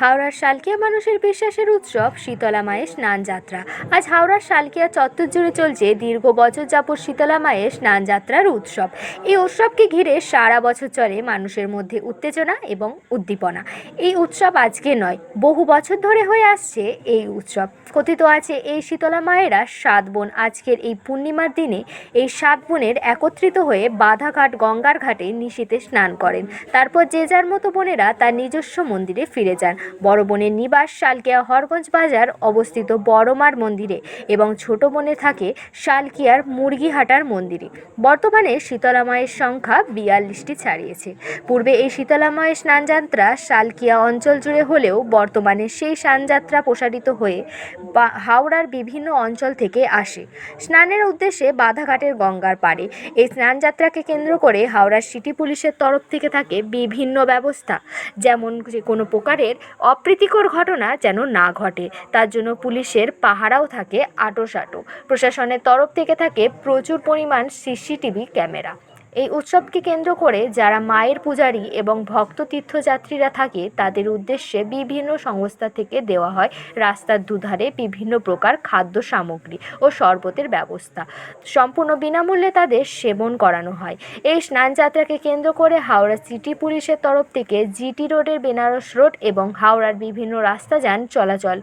হাওড়ার শালকিয়া মানুষের বিশ্বাসের উৎসব শীতলা মায়ের স্নান যাত্রা। আজ হাওড়ার শালকিয়া চত্বর জুড়ে চলছে দীর্ঘ বছর যাবৎ শীতলা মায়ের স্নান যাত্রার উৎসব। এই উৎসবকে ঘিরে সারা বছর চলে মানুষের মধ্যে উত্তেজনা এবং উদ্দীপনা। এই উৎসব আজকে নয়, বহু বছর ধরে হয়ে আসছে এই উৎসব। কথিত আছে, এই শীতলা মায়েরা সাত বোন আজকের এই পূর্ণিমার দিনে এই সাত বোনের একত্রিত হয়ে বাধাঘাট গঙ্গার ঘাটে নিশীতে স্নান করেন। তারপর যে যার মতো বোনেরা তার নিজস্ব মন্দিরে ফিরে যান। বড় বোনের নিবাস শালকিয়া হরগঞ্জ বাজার অবস্থিত বড়মার মন্দিরে এবং ছোট বোনে থাকে শালকিয়ার মুরগিহাটার মন্দিরে। বর্তমানে শীতলা মায়ের সংখ্যা বিয়াল্লিশটি ছাড়িয়েছে। পূর্বে এই শীতলা মায়ের স্নানযাত্রা শালকিয়া অঞ্চল জুড়ে হলেও বর্তমানে সেই স্নানযাত্রা প্রসারিত হয়ে হাওড়ার বিভিন্ন অঞ্চল থেকে আসে। স্নানের উদ্দেশ্যে বাধাঘাটের গঙ্গার পাড়ে। এই স্নানযাত্রাকে কেন্দ্র করে হাওড়ার সিটি পুলিশের তরফ থেকে থাকে বিভিন্ন ব্যবস্থা। যেমন যে কোনো প্রকারের অপ্রীতিকর ঘটনা যেন না ঘটে। তার জন্য পুলিশের পাহারাও থাকে আটোসাটো। প্রশাসনের তরফ থেকে থাকে প্রচুর পরিমাণ সিসিটিভি ক্যামেরা। এই উৎসবকে কেন্দ্র করে যারা মায়ের পূজারী এবং ভক্ত তীর্থযাত্রীরা থাকে, তাদের উদ্দেশ্যে বিভিন্ন সংস্থা থেকে দেওয়া হয় রাস্তার দুধারে বিভিন্ন প্রকার খাদ্য সামগ্রী ও শরবতের ব্যবস্থা। সম্পূর্ণ বিনামূল্যে তাদের সেবন করানো হয়। এই স্নানযাত্রাকে কেন্দ্র করে হাওড়া সিটি পুলিশের তরফ থেকে জিটি রোডের বেনারস রোড এবং হাওড়ার বিভিন্ন রাস্তা যান চলাচল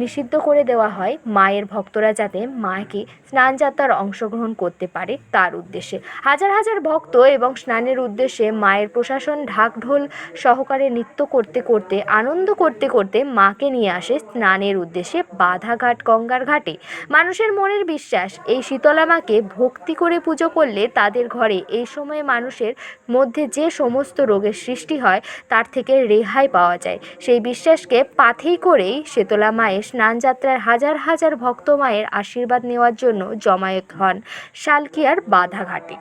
নিষিদ্ধ করে দেওয়া হয় মায়ের ভক্তরা যাতে মাকে স্নানযাত্রার অংশগ্রহণ করতে পারে তার উদ্দেশ্যে। হাজার হাজার ভক্ত এবং স্নানের উদ্দেশ্যে মায়ের প্রশাসন ঢাকঢোল সহকারে নৃত্য করতে করতে, আনন্দ করতে করতে মাকে নিয়ে আসে স্নানের উদ্দেশ্যে বাধাঘাট গঙ্গার ঘাটে। মানুষের মনের বিশ্বাস, এই শীতলা মাকে ভক্তি করে পুজো করলে তাদের ঘরে এই সময়ে মানুষের মধ্যে যে সমস্ত রোগের সৃষ্টি হয়, তার থেকে রেহাই পাওয়া যায়। সেই বিশ্বাসকে পাথেই করেই শীতলা মায়ের স্নানযাত্রার হাজার হাজার ভক্ত মায়ের আশীর্বাদ নেওয়ার জন্য জমায়েত হন শালকিয়ার বাধাঘাটে।